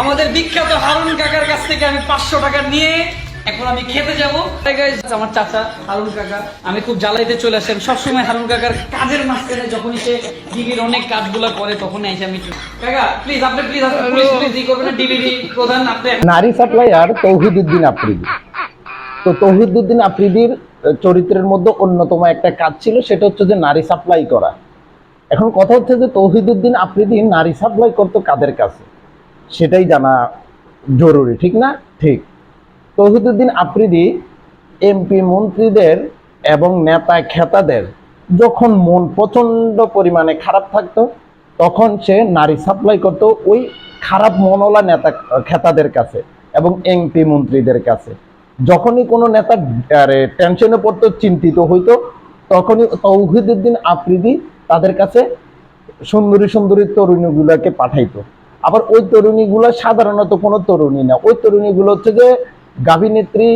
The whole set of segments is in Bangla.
আমাদের বিখ্যাত হারুন কাকার কাছ থেকে আমি পাঁচশো টাকা নিয়ে এখন আমি খেতে যাব। আমার চাচা হারুন কাকা আমি খুব জ্বালাইতে চলে আসেন। সবসময় হারুন কাকার কাজের মাঝখানে যখনই সে ডিবির অনেক কাজগুলো করে তখনই এসে আমি কাকা প্লিজ আপনি প্লিজ প্লিজ প্লিজ ই করবেন ডিবির প্রধান আপনি নারী সাপ্লাইয়ার তৌহিদুদ্দিন আফ্রিদি। তো তৌহিদুদ্দিন আফ্রিদির চরিত্রের মধ্যে অন্যতম একটা কাজ ছিল সেটা হচ্ছে যে নারী সাপ্লাই করা। এখন কথা হচ্ছে যে তৌহিদুদ্দিন আফ্রিদি নারী সাপ্লাই করতো কাদের কাছে? সেটাই জানা জরুরি, ঠিক না? ঠিক। তৌহিদুদ্দিন আফ্রিদি, এমপি মন্ত্রীদের এবং নেতা খেতাদের যখন মন প্রচণ্ড পরিমাণে খারাপ থাকতো, তখন সে নারী সাপ্লাই করতো ওই খারাপ মনলা নেতা খেতাদের কাছে এবং এমপি মন্ত্রীদের কাছে। যখনই কোনো নেতা আরে টেনশনে পড়তো, চিন্তিত হইতো, তখনই তৌহিদুদ্দিন আফ্রিদি তাদের কাছে সুন্দরী সুন্দরী তরুণীগুলোকে পাঠাইতো। আবার ওই তরুণীগুলো সাধারণত কোনো তরুণী না। ওই তরুণীগুলো হচ্ছে যে গাভিনেত্রী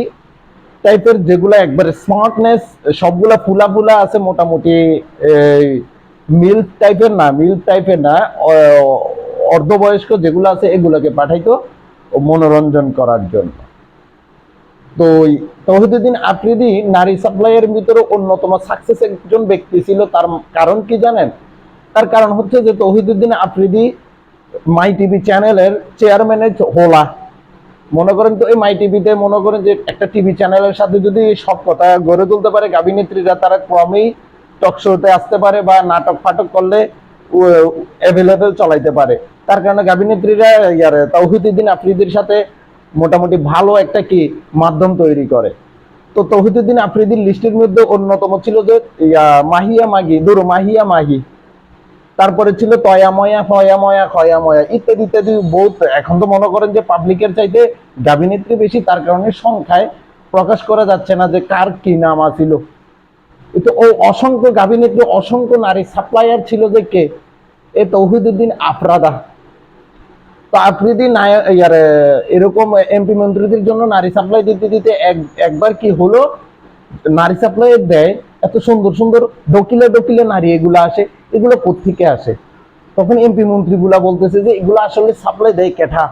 টাইপের যেগুলো একবারে স্মার্টনেস সবগুলা ফুলা ফুলা আছে মোটামুটি মিল টাইপের না মিল টাইপের না অর্ধবয়স্ক যেগুলো আছে এগুলোকে পাঠাইতো মনোরঞ্জন করার জন্য। তো তহিদুদ্দিন আফ্রিদি নারী সাপ্লাইয়ের ভিতরে অন্যতম সাকসেস একজন ব্যক্তি ছিল, তার কারণ কি জানেন? তার কারণ হচ্ছে যে তহিদুদ্দিন আফ্রিদি মাই টিভি চ্যানেলের চেয়ারম্যানের হোলা। মনে করেন তো এই মাই টিভিতে মনে করেন যে একটা টিভি চ্যানেলের সাথে যদি সব কথা গড়ে তুলতে পারে, গাভিনেত্রীরা তারা ক্রমেই টক শোতে আসতে পারে বা নাটক ফাটক করলে অ্যাভেলেবেল চলাইতে পারে। তার কারণে গাভিনেত্রীরা ইয়ার তৌহিদুদ্দিন আফ্রিদির সাথে মোটামুটি ভালো একটা কি মাধ্যম তৈরি করে। তো তৌহিদুদ্দিন আফ্রিদির লিস্টের মধ্যে অন্যতম ছিল যে মাহিয়া মাগি, দুরু মাহিয়া মাহি। তারপরে ছিল তয়াময়া ফয়াময়া খয়াময়া ইত্যাদি ইত্যাদি, বহুত। এখন তো মনে করেন যে পাবলিকের চাইতে গাভিনেত্রী বেশি, তার কারণে সংখ্যায় প্রকাশ করা যাচ্ছে না যে কার কি নাম আছিল। ও অসংখ্য গাভিনেত্রী, অসংখ্য নারী সাপ্লায়ার ছিল যে কে? এ তৌহিদুদ্দিন আফরাদা। তো আফ্রিদি নায়ক ইয়ারে এরকম এমপি মন্ত্রীদের জন্য নারী সাপ্লাই দিতে দিতে এক, একবার কি হলো? নারী সাপ্লাই দেয় এত সুন্দর সুন্দর ডকিলে ডকিলে নারী এগুলো আসে, এগুলো কোত্থেকে আসে? তখন এমপি মন্ত্রীগুলা বলতেছে যে এগুলো আসলে সাপ্লাই দেয় কেঠা?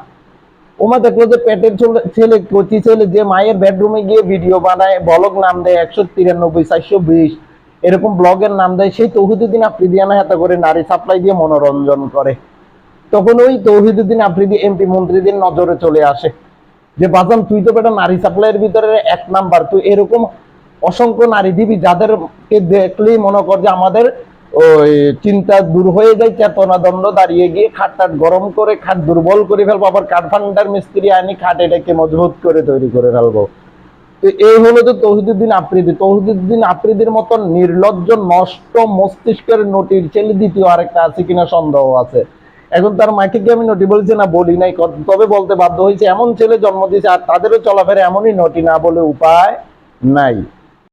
ওমা দেখল যে পেটের ছেলে কচি ছেলে যে মায়ের বেডরুমে গিয়ে ভিডিও বানায় ব্লগ নাম দেয় একশো তিরানব্বই, চারশো বিশ, এরকম ব্লগের নাম দেয়, সেই তৌহিদুদ্দিন আফ্রিদিয়ানা হাতে করে নারী সাপ্লাই দিয়ে মনোরঞ্জন করে। তখন ওই তৌহিদুদ্দিন আফ্রিদি এমপি মন্ত্রীদের নজরে চলে আসে। যে, বাজান, তুই তো বেটা নারী সাপ্লাইয়ের ভিতরে এক নাম্বার তুই এরকম অসংখ্য নারী দিবি যাদেরকে দেখলেই মনে কর যে আমাদের ওই চিন্তা দূর হয়ে যায়, চেতনা দণ্ড দাঁড়িয়ে গিয়ে খাট টাট গরম করে, খাট দুর্বল করে ফেলব, আবার কাঠ ফান্ডার মিস্ত্রি আনি খাট এটাকে মজবুত করে তৈরি করে ফেলব। তো এই হলো তো তৌহিদুদ্দিন আফ্রিদি। তৌহিদুদ্দিন আফ্রিদির মতন নির্লজ্জ, নষ্ট মস্তিষ্কের নটির ছেলে দ্বিতীয় আরেকটা আছে কিনা সন্দেহ আছে। এখন তার মাকে কি আমি নটি বলছি? না, বলি নাই। তবে বলতে বাধ্য হয়েছে, এমন ছেলে জন্ম দিয়েছে আর তাদেরও চলাফেরা এমনই নটি না বলে উপায় নাই।